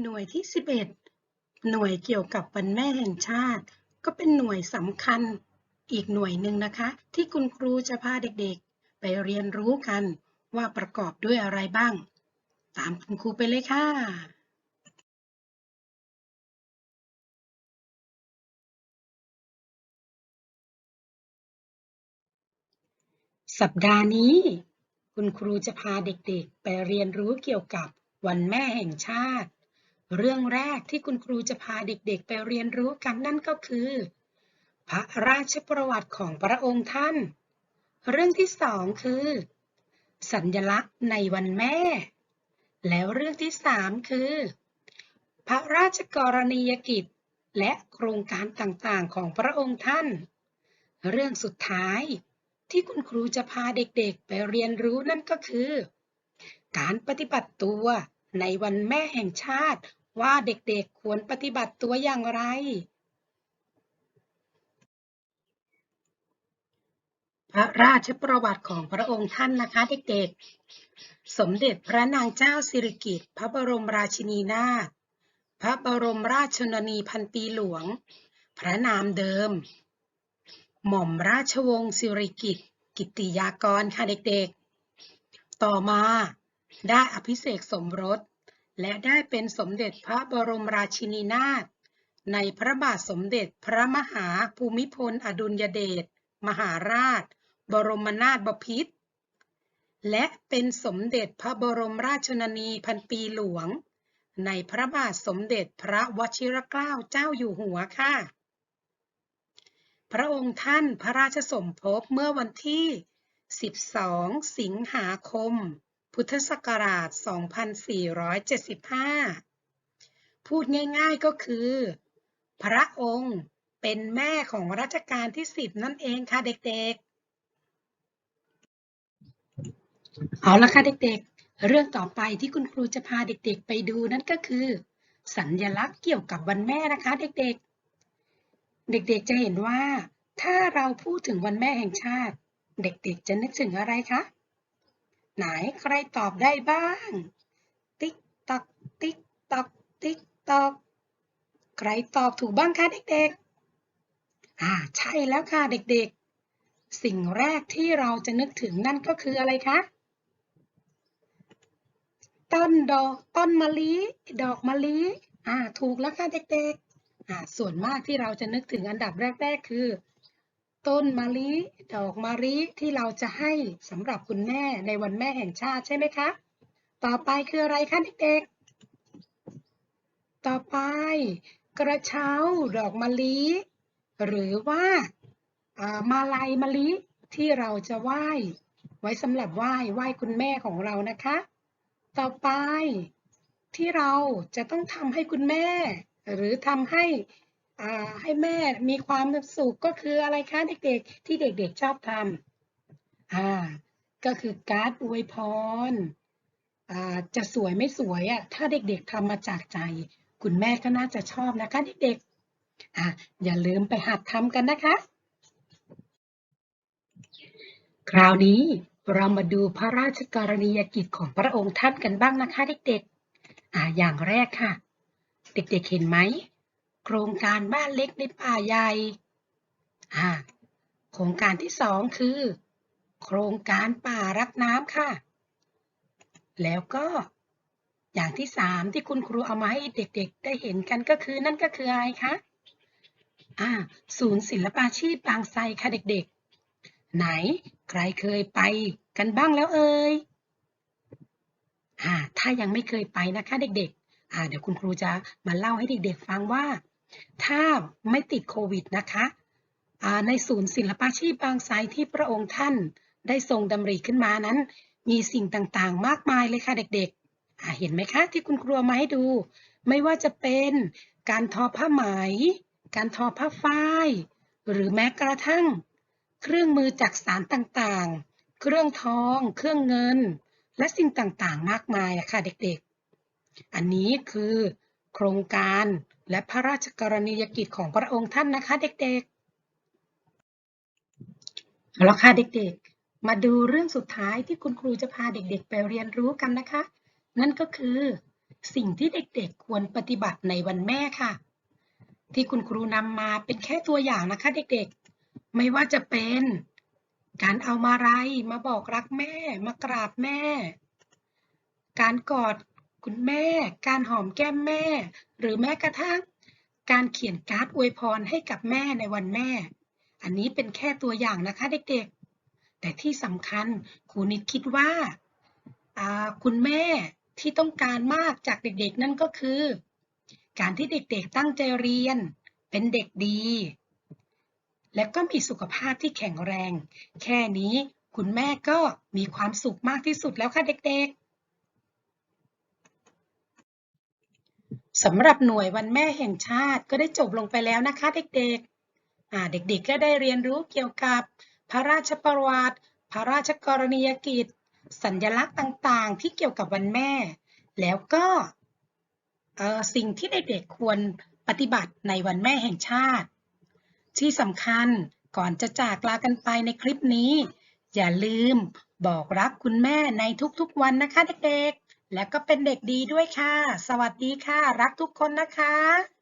หน่วยที่ 11 หน่วยเกี่ยวกับวันแม่แห่งชาติ ก็เป็นหน่วยสำคัญอีกหน่วยหนึ่งนะคะ ที่คุณครูจะพาเด็กๆ ไปเรียนรู้กันว่าประกอบด้วยอะไรบ้าง ตามคุณครูไปเลยค่ะ สัปดาห์นี้ คุณครูจะพาเด็กๆ ไปเรียนรู้เกี่ยวกับวันแม่แห่งชาติ เรื่องแรกที่คุณครูจะพาเด็กๆ ไปเรียนรู้กันนั่นก็คือ พระราชประวัติของพระองค์ท่าน เรื่องที่สองคือ สัญลักษณ์ในวันแม่ แล้วเรื่องที่สามคือ พระราชกรณียกิจ และโครงการต่างๆของพระองค์ท่าน เรื่องสุดท้ายที่คุณครูจะพาเด็กๆ ไปเรียนรู้นั่นก็คือ การปฏิบัติตัวในวันแม่แห่งชาติ ว่าเด็กๆควรปฏิบัติตัวอย่างไร พระราชประวัติของพระองค์ท่านนะคะเด็กๆ สมเด็จพระนางเจ้าสิริกิติ์พระบรมราชินีนาถ พระบรมราชชนนีพันปีหลวง พระนามเดิม หม่อมราชวงศ์สิริกิติ์กิติยากรค่ะเด็กๆ ต่อมาได้อภิเษกสมรส และได้เป็นสมเด็จพระบรมราชินีนาถในพระบาทสมเด็จพระมหาภูมิพลอดุลยเดชมหาราช บรมนาถบพิตรและเป็นสมเด็จพระบรมราชชนนีพันปีหลวง ในพระบาทสมเด็จพระวชิรเกล้าเจ้าอยู่หัวค่ะ พระองค์ท่านพระราชสมภพเมื่อวันที่ 12 สิงหาคม พุทธศักราช 2475 พูดง่ายๆก็คือ พระองค์เป็นแม่ของรัชกาลที่ 10 นั่นเองค่ะเด็กๆ เอาละค่ะเด็กๆ เรื่องต่อไปที่คุณครูจะพาเด็กๆ ไปดูนั่นก็คือ สัญลักษณ์เกี่ยวกับวันแม่นะคะเด็กๆ เด็กๆจะเห็นว่า ถ้าเราพูดถึงวันแม่แห่งชาติ เด็กๆ จะนึกถึงอะไรคะ ไหนใครตอบได้บ้าง ติ๊กตอกติ๊กตอกติ๊กตอกใครตอบถูกบ้างคะเด็กๆ อ่าใช่แล้วค่ะเด็กๆ สิ่งแรกที่เราจะนึกถึงนั่นก็คืออะไรคะ ต้นดอกต้นมะลิ ดอกมะลิอ่าถูกแล้วค่ะเด็กๆอ่าส่วนมากที่เราจะนึกถึงอันดับแรก ๆ คือ ต้นมะลิดอกมะลิที่เราจะให้สำหรับคุณแม่ในวันแม่แห่งชาติใช่ไหมคะ ต่อไปคืออะไรคะเด็กๆ ต่อไป กระเช้าดอกมะลิหรือว่าามาลัยมะลิที่เราจะไหว้ไว้สำหรับไหว้ไหว้คุณแม่ของเรานะคะ ต่อไปที่เราจะต้องทำให้คุณแม่ หรือทำให้ ให้แม่มีความสุขก็คืออะไรคะเด็กๆ ที่เด็กๆชอบทำอ่าก็คือการ์ดอวยพรอ่าจะสวยไม่สวยอะถ้าเด็กๆทำมาจากใจ คุณแม่ก็น่าจะชอบนะคะเด็กๆอ่าอย่าลืมไปหัดทำกันนะคะ คราวนี้เรามาดูพระราชกรณียกิจของพระองค์ท่านกันบ้างนะคะ เด็กๆอ่าอย่างแรกค่ะ เด็กๆเห็นไหม โครงการบ้านเล็กในป่าใหญ่อ่าโครงการที่สองคือ โครงการป่ารักน้ำค่ะ แล้วก็อย่างที่สามที่คุณครูเอามาให้เด็กๆ ได้เห็นกันก็คือนั่นก็คืออะไรคะอ่าศูนย์ศิลปาชีพบางไทรค่ะเด็กๆ ไหนใครเคยไปกันบ้างแล้วเอ่ยอ่าถ้ายังไม่เคยไปนะคะเด็กๆอ่าเดี๋ยวคุณครูจะมาเล่าให้เด็กๆ ฟังว่า ถ้าไม่ติดโควิดนะคะในศูนย์ศิลปาชีพบางไทรที่พระองค์ท่านได้ทรงดำริขึ้นมานั้น มีสิ่งต่างๆ มากมายเลยค่ะเด็กๆ เห็นไหมคะที่คุณครูเอามาให้ดู ไม่ว่าจะเป็นการทอผ้าไหม การทอผ้าฝ้าย หรือแม้กระทั่ง เครื่องมือจักสารต่างๆ เครื่องทอง เครื่องเงิน และสิ่งต่างๆ มากมายอะค่ะเด็กๆ อันนี้คือ โครงการ และพระราชกรณียกิจของพระองค์ท่านนะคะเด็กๆเอาละค่ะเด็กๆ มาดูเรื่องสุดท้ายที่คุณครูจะพาเด็กๆ ไปเรียนรู้กันนะคะ นั่นก็คือสิ่งที่เด็กๆ ควรปฏิบัติในวันแม่ค่ะ ที่คุณครูนำมาเป็นแค่ตัวอย่างนะคะ เด็กๆ ไม่ว่าจะเป็นการเอามาลัยมาบอกรักแม่ มากราบแม่ การกอด คุณแม่ การหอมแก้มแม่ หรือแม้กระทั่ง การเขียนการ์ดอวยพรให้กับแม่ในวันแม่ อันนี้เป็นแค่ตัวอย่างนะคะเด็กๆ แต่ที่สำคัญครูนิดคิดว่าาคุณแม่ที่ต้องการมากจากเด็กๆ นั่นก็คือ การที่เด็กๆ ตั้งใจเรียน เป็นเด็กดี และก็มีสุขภาพที่แข็งแรง แค่นี้คุณแม่ก็มีความสุขมากที่สุดแล้วค่ะเด็กๆ สำหรับหน่วยวันแม่แห่งชาติก็ได้จบลงไปแล้วนะคะเด็กๆ เด็กๆ ก็ได้เรียนรู้เกี่ยวกับพระราชประวัติ พระราชกรณียกิจ สัญลักษณ์ต่างๆ ที่เกี่ยวกับวันแม่ แล้วก็สิ่งที่เด็กๆ ควรปฏิบัติในวันแม่แห่งชาติ ที่สำคัญก่อนจะจากลากันไปในคลิปนี้ อย่าลืมบอกรักคุณแม่ในทุกๆวันนะคะเด็กๆ และก็เป็นเด็กดีด้วยค่ะ สวัสดีค่ะ รักทุกคนนะคะ